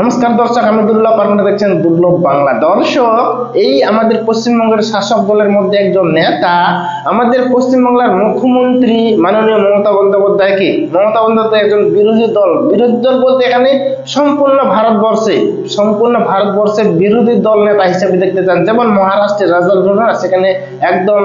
নমস্কার দর্শক, আমি দুর্লভ আপনারা দেখছেন দুর্লভ বাংলা। দর্শক, এই আমাদের পশ্চিমবঙ্গের শাসক দলের মধ্যে একজন নেতা, আমাদের পশ্চিমবাংলার মুখ্যমন্ত্রী মাননীয় মমতা বন্দ্যোপাধ্যায়কে মমতা বন্দ্যোপাধ্যায় একজন বিরোধী দল। বিরোধী দল বলতে এখানে সম্পূর্ণ ভারতবর্ষে, সম্পূর্ণ ভারতবর্ষের বিরোধী দল নেতা হিসেবে দেখতে চান। যেমন মহারাষ্ট্রের রেজাল্ট হলো না সেখানে একদম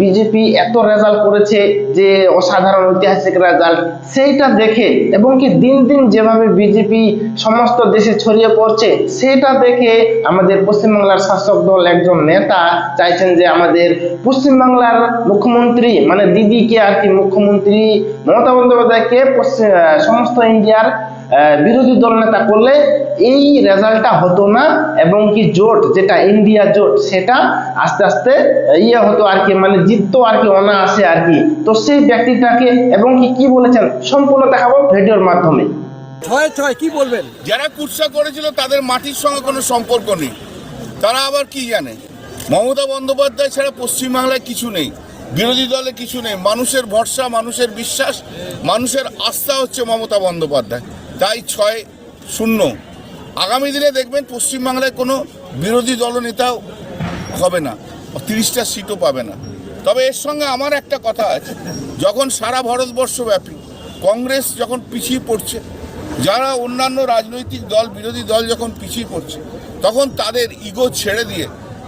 বিজেপি এত রেজাল্ট করেছে যে অসাধারণ ঐতিহাসিক রেজাল্ট। সেইটা দেখে, এবং কি দিন দিন যেভাবে বিজেপি সমস্ত দেশে ছড়িয়ে পড়ছে, সেটা দেখে আমাদের পশ্চিমবাংলার শাসক দল একজন নেতা চাইছেন যে আমাদের পশ্চিমবাংলার মুখ্যমন্ত্রী মানে দিদিকে আর কি মুখ্যমন্ত্রী, মমতা বন্দ্যোপাধ্যায়কে সমস্ত ইন্ডিয়ার বিরোধী দল নেতা করলে এই রেজাল্টটা হতো না এবং কি জোট, যেটা ইন্ডিয়া জোট, সেটা আস্তে আস্তে ইয়ে হতো আর কি মানে জিততো আর কি, অনায়াসে আর কি। তো সেই ব্যক্তিটাকে, এবং কি কি বলেছেন, সম্পূর্ণ দেখাবো ভিডিওর মাধ্যমে। ছয় ছয়, কি বলবেন? যারা কুৎসা করেছিল, তাদের মাটির সঙ্গে কোনো সম্পর্ক নেই। তারা আবার কি জানে? মমতা বন্দ্যোপাধ্যায় ছাড়া পশ্চিমবাংলায় কিছু নেই। বিরোধী দলে কিছু নেই। মানুষের ভরসা, মানুষের বিশ্বাস, মানুষের আস্থা হচ্ছে মমতা বন্দ্যোপাধ্যায়। তাই ছয়, শূন্য। আগামী দিনে দেখবেন পশ্চিমবাংলায় কোনো বিরোধী দলনেতাও হবে না। তিরিশটা সিটও পাবে না। তবে এর সঙ্গে আমার একটা কথা আছে। যখন সারা ভারতবর্ষব্যাপী, কংগ্রেস যখন পিছিয়ে পড়ছে যারা অন্যান্য রাজনৈতিক দল, বিরোধী দল যখন পিছিয়ে পড়ছে, তখন তাদের ইগো ছেড়ে দিয়ে,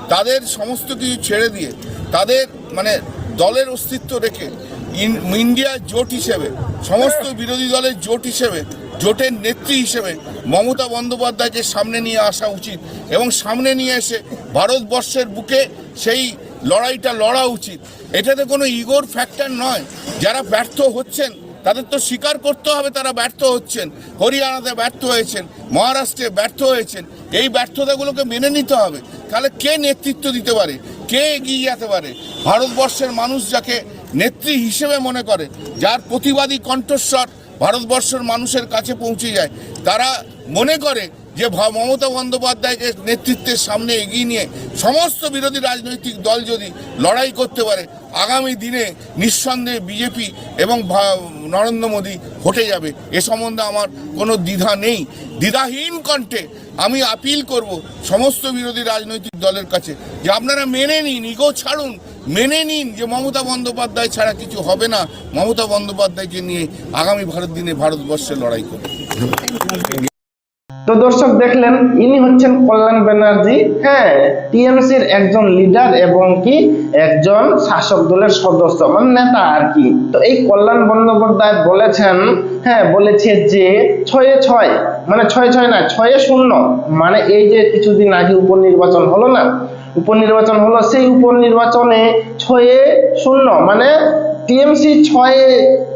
তাদের সমস্ত কিছু ছেড়ে দিয়ে, তাদের মানে দলের অস্তিত্ব রেখে, ইন- ইন্ডিয়া জোট হিসেবে, সমস্ত বিরোধী দলের জোট হিসেবে, জোটের নেত্রী হিসেবে মমতা বন্দ্যোপাধ্যায়কে সামনে নিয়ে আসা উচিত এবং সামনে নিয়ে এসে ভারতবর্ষের বুকে সেই লড়াইটা লড়া উচিত। এটাতে কোনো ইগোর ফ্যাক্টর নয়। যারা ব্যর্থ হচ্ছেন তাদের তো স্বীকার করতে হবে তারা ব্যর্থ হচ্ছেন। হরিয়ানাতে ব্যর্থ হয়েছেন, মহারাষ্ট্রে ব্যর্থ হয়েছেন। এই ব্যর্থতাগুলোকে মেনে নিতে হবে। তাহলে কে নেতৃত্ব দিতে পারে? কে এগিয়ে যেতে পারে? ভারতবর্ষের মানুষ যাকে নেত্রী হিসেবে মনে করে, যার প্রতিবাদী কণ্ঠস্বর ভারতবর্ষের মানুষের কাছে পৌঁছে যায়, তারা মনে করে যে মমতা বন্দ্যোপাধ্যায়কে নেতৃত্বের সামনে এগিয়ে নিয়ে সমস্ত বিরোধী রাজনৈতিক দল যদি লড়াই করতে পারে, আগামী দিনে নিঃসন্দেহে বিজেপি এবং নরেন্দ্র মোদী হটে যাবে। এ সম্বন্ধে আমার কোনো দ্বিধা নেই। দ্বিধাহীন কণ্ঠে আমি আপিল করব সমস্ত বিরোধী রাজনৈতিক দলের কাছে যে আপনারা মেনে নিন, ইগো ছাড়ুন, মেনে নিন যে মমতা বন্দ্যোপাধ্যায় ছাড়া কিছু হবে না। মমতা বন্দ্যোপাধ্যায়কে নিয়ে আগামী ভারত দিনে ভারতবর্ষে লড়াই করবে। তো দর্শক দেখলেন, ইনি হচ্ছেন কল্যাণ ব্যানার্জি হ্যাঁ টিএমসির একজন লিডার এবং কি, একজন শাসক দলের সদস্য মানে নেতা আর কি। তো এই কল্যাণ বন্দ্যোপাধ্যায় বলেছেন হ্যাঁ বলেছে যে ছয়ে ছয় মানে ছয় ছয় না, ছয়ে শূন্য মানে এই যে কিছুদিন আগে উপনির্বাচন হলো না, উপনির্বাচন হলো, সেই উপনির্বাচনে ছয়ে শূন্য মানে টিএমসি ছয়,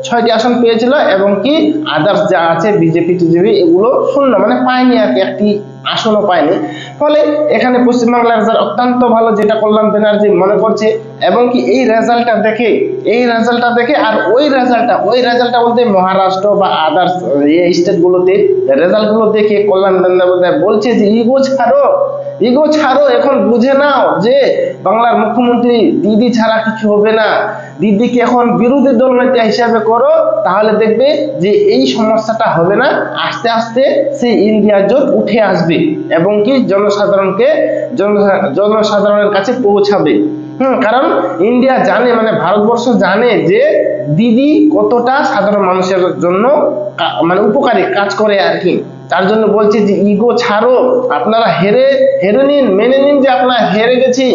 ছয়টি আসন পেয়েছিল এবং কি আদার্স যা আছে, বিজেপি, টিজেপি, এগুলো শূন্য মানে পায়নি আর কি, একটি আসনও পায়নি। ফলে এখানে পশ্চিমবাংলার রেজাল্ট অত্যন্ত ভালো, যেটা কল্যাণ ব্যানার্জি মনে করছে, এবং কি এই রেজাল্টটা দেখে, এই রেজাল্টটা দেখে আর ওই রেজাল্টটা ওই রেজাল্টটা বলতে মহারাষ্ট্র বা আদার্স স্টেটগুলোতে রেজাল্টগুলো দেখে কল্যাণ বন্দ্যোপাধ্যায় বলছে যে, ইগো ছাড়ো ইগো ছাড়ো, এখন বুঝে নাও যে বাংলার মুখ্যমন্ত্রী, দিদি ছাড়া কিছু হবে না। দিদিকে এখন বিরোধী দল নেতা হিসাবে করো, তাহলে দেখবে যে এই সমস্যাটা হবে না। আস্তে আস্তে সেই ইন্ডিয়া জোট উঠে আসবে এবং কি জনসাধারণকে জনসাধারণের কাছে পৌঁছাবে। হুম, কারণ ইন্ডিয়া জানে মানে ভারতবর্ষ জানে যে দিদি কতটা সাধারণ মানুষের জন্য মানে উপকারী কাজ করে আর কি। তার জন্য বলছি যে, ইগো ছাড়ো। আপনারা হেরে হেরে নিন, মেনে নিন যে আপনারা হেরে গেছি।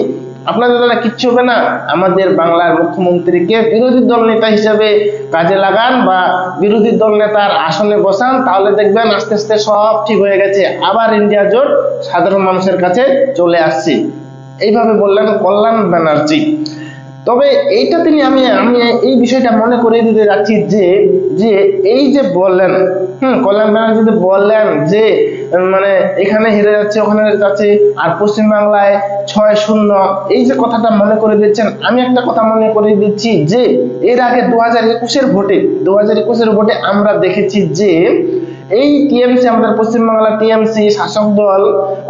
আপনাদের দ্বারা কিচ্ছু হবে না। আমাদের বাংলার মুখ্যমন্ত্রীকে বিরোধী দল নেতা হিসেবে কাজে লাগান বা বিরোধী দল নেতার আসনে বসান, তাহলে দেখবেন আস্তে আস্তে সব ঠিক হয়ে গেছে। আবার ইন্ডিয়া জোট সাধারণ মানুষের কাছে চলে আসছে। এইভাবে বললেন কল্যাণ ব্যানার্জি। তবে এইটা তিনি আমি আমি এই বিষয়টা মনে করে দিতে যাচ্ছি যে যে এই যে বললেন, হুম, কল্যাণ ব্যানার্জি বললেন যে মানে এখানে হেরে যাচ্ছে, ওখানে হেরে যাচ্ছে, আর পশ্চিমবাংলায় ছয় শূন্য। এই যে কথাটা মনে করে দিচ্ছেন, আমি একটা কথা মনে করে দিচ্ছি যে, এর আগে দু হাজার একুশের ভোটে, দু হাজার একুশের ভোটে আমরা দেখেছি যে এই টিএমসি, আমাদের পশ্চিমবাংলার টিএমসি শাসক দল,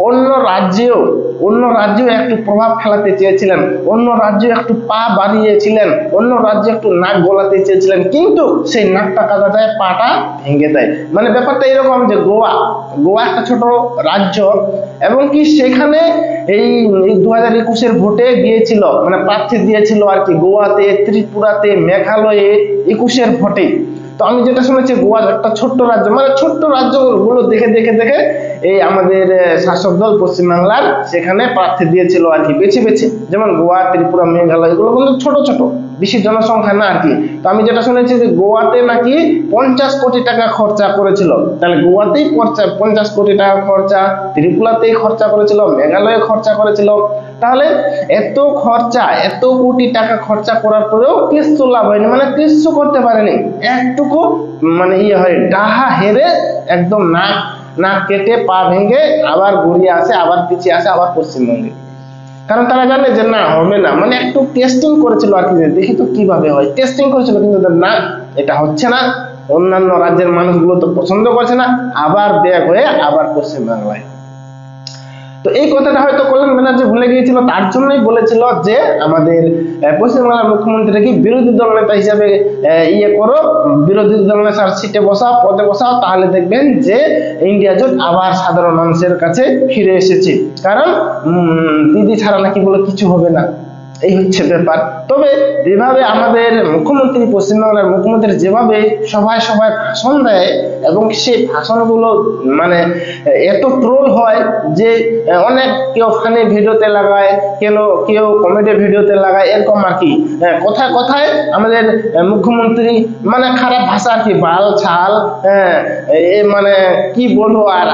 অন্য রাজ্যেও অন্য রাজ্যেও একটু প্রভাব ফেলাতে চেয়েছিলেন, অন্য রাজ্যে একটু পা বাড়িয়েছিলেন, অন্য রাজ্যে একটু নাক গলাতে চেয়েছিলেন, কিন্তু সেই নাকটা কাটা যায় পাটা ভেঙে দেয়। মানে ব্যাপারটা এরকম যে গোয়া গোয়া একটা ছোট রাজ্য এবং কি সেখানে এই দু হাজার একুশের ভোটে গিয়েছিল মানে প্রার্থী দিয়েছিল আর কি, গোয়াতে, ত্রিপুরাতে, মেঘালয়ে একুশের ভোটে। তো আমি যেটা শুনেছি, গোয়ার একটা ছোট্ট রাজ্য মানে ছোট্ট রাজ্যগুলো দেখে দেখে দেখে এই আমাদের শাসক দল পশ্চিমবাংলার সেখানে প্রার্থী দিয়েছিল আর কি, বেছে বেছে। যেমন গোয়া, ত্রিপুরা, মেঘালয়, এগুলো কিন্তু ছোট ছোট। বেশি জনসংখ্যা না আর কি। তো আমি যেটা শুনেছি যে গোয়াতে নাকি পঞ্চাশ কোটি টাকা খরচা করেছিল। তাহলে গোয়াতেই খরচা, পঞ্চাশ কোটি টাকা খরচা, ত্রিপুরাতেই খরচা করেছিল, মেঘালয়ে খরচা করেছিল। তাহলে এত খরচা, এত কোটি টাকা খরচা করার পরেও কিছু লাভ হয়নি মানে কিছু করতে পারেনি। একটুকু মানে ইয়ে হয় ডাহা হেরে একদম নাক নাক কেটে পা ভেঙে আবার ঘুরিয়ে আসে, আবার পিছিয়ে আসে, আবার পশ্চিমবঙ্গে। কারণ তারা জানে যে না, হবে না। মানে একটু টেস্টিং করেছিল আর কি দেখি তো কীভাবে হয়। টেস্টিং করেছিল, কিন্তু না, এটা হচ্ছে না। অন্যান্য রাজ্যের মানুষগুলো তো পছন্দ করছে না। আবার ব্যাগ হয়ে আবার পশ্চিমবাংলায় তো এই কথাটা হয়তো কল্যাণ ব্যানার্জি ভুলে গিয়েছিল, তার জন্যই বলেছিল যে আমাদের পশ্চিমবাংলার মুখ্যমন্ত্রীকে বিরোধী দল নেতা হিসাবে ইয়ে করো, বিরোধী দল নেতার সিটে বসাও, পদে বসাও, তাহলে দেখবেন যে ইন্ডিয়া জোট আবার সাধারণ মানুষের কাছে ফিরে এসেছে। কারণ দিদি ছাড়া নাকি বলে কিছু হবে না। এই হচ্ছে ব্যাপার। তবে যেভাবে আমাদের মুখ্যমন্ত্রী পশ্চিমবাংলার মুখ্যমন্ত্রী যেভাবে সভায় সভায় ভাষণ দেয় এবং সেই ভাষণগুলো মানে এত ট্রোল হয় যে অনেক কেউ ফানি ভিডিওতে লাগায় কেন কেউ কমেডি ভিডিওতে লাগায় এরকম আর কি। আহ, কথায় কথায় আমাদের মুখ্যমন্ত্রী মানে খারাপ ভাষা আর কি বাল ছাল হ্যাঁ এ মানে কি বলব আর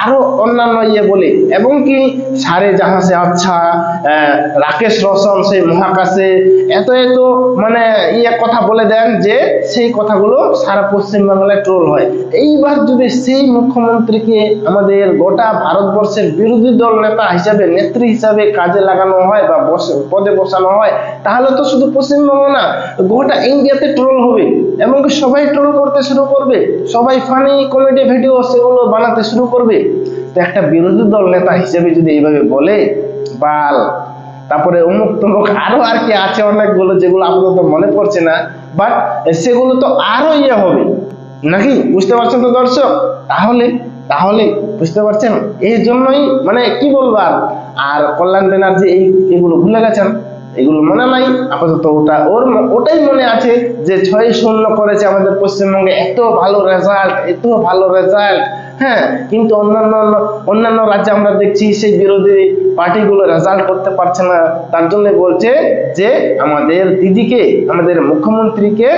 আরও অন্যান্য ইয়ে বলে। এবং কি সারে জাহাজে আচ্ছা রাকেশ রাকেশ রোশন সেই মহাকাশে এত এত মানে ইয়ে কথা বলে দেন যে সেই কথাগুলো সারা পশ্চিমবাংলায় ট্রোল হয়। এইবার যদি সেই মুখ্যমন্ত্রীকে আমাদের গোটা ভারতবর্ষের বিরোধী দল নেতা হিসাবে, নেত্রী হিসাবে কাজে লাগানো হয় বা পদে বসানো হয়, তাহলে তো শুধু পশ্চিমবঙ্গ না, গোটা ইন্ডিয়াতে ট্রোল হবে। এমনকি সবাই ট্রোল করতে শুরু করবে। সবাই ফানি কমেডি ভিডিও সেগুলো বানাতে শুরু করবে। তো একটা বিরোধী দল নেতা হিসেবে যদি এইভাবে বলে, বাল তারপরে অমুক তমুক আরও আর কি আছে অনেকগুলো যেগুলো আপাতত মনে পড়ছে না বাট সেগুলো তো আরও ইয়ে হবে। নাকি? বুঝতে পারছেন তো দর্শক? তাহলে তাহলে বুঝতে পারছেন? এই জন্যই মানে কি বলব আর? আর কল্যাণ ব্যানার্জি এই এগুলো ভুলে গেছেন? এগুলো মনে নাই? আপাতত ওটা ওর ওটাই মনে আছে যে ছয় শূন্য করেছে আমাদের পশ্চিমবঙ্গে। এত ভালো রেজাল্ট এত ভালো রেজাল্ট হ্যাঁ কিন্তু অন্যান্য অন্যান্য রাজ্যে আমরা দেখছি সেই বিরোধী পার্টিগুলো রেজাল্ট করতে পারছে না। তার জন্য বলছে যে আমাদের দিদিকে, আমাদের মুখ্যমন্ত্রীকে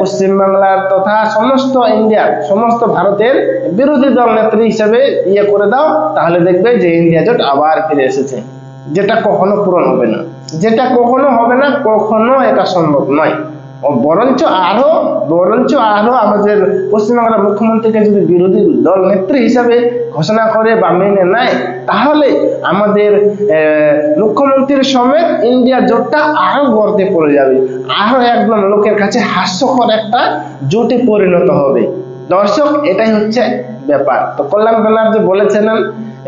পশ্চিমবাংলার তথা সমস্ত ইন্ডিয়ার সমস্ত ভারতের বিরোধী দল নেত্রী হিসেবে ইয়ে করে দাও, তাহলে দেখবে যে ইন্ডিয়া জোট আবার ফিরে এসেছে। যেটা কখনো পূরণ হবে না। যেটা কখনো হবে না, কখনো এটা সম্ভব নয়। বরঞ্চ আরও বরঞ্চ আরও আমাদের পশ্চিমবাংলার মুখ্যমন্ত্রীকে যদি বিরোধী দল নেত্রী হিসাবে ঘোষণা করে বা মেনে নেয়, তাহলে আমাদের মুখ্যমন্ত্রীর সমেত ইন্ডিয়া জোটটা আরও গর্তে পড়ে যাবে। আরও একদম লোকের কাছে হাস্যকর একটা জোটে পরিণত হবে। দর্শক, এটাই হচ্ছে ব্যাপার। তো কল্যাণ ব্যানার্জি বলেছেন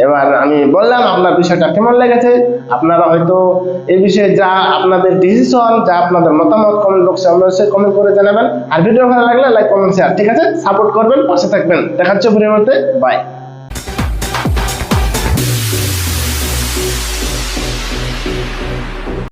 এবার আমি বললাম, আপনার বিষয়টা কেমন লেগেছে? আপনারা হয়তো এই বিষয়ে যা আপনাদের ডিসিশন যা আপনাদের মতামত কমেন্ট বক্সে অবশ্যই কমেন্ট করে জানাবেন। আর ভিডিও ভালো লাগলে লাইক কমেন্ট শেয়ার ঠিক আছে? সাপোর্ট করবেন, পাশে থাকবেন। দেখাচ্ছে পরিবর্তে। বাই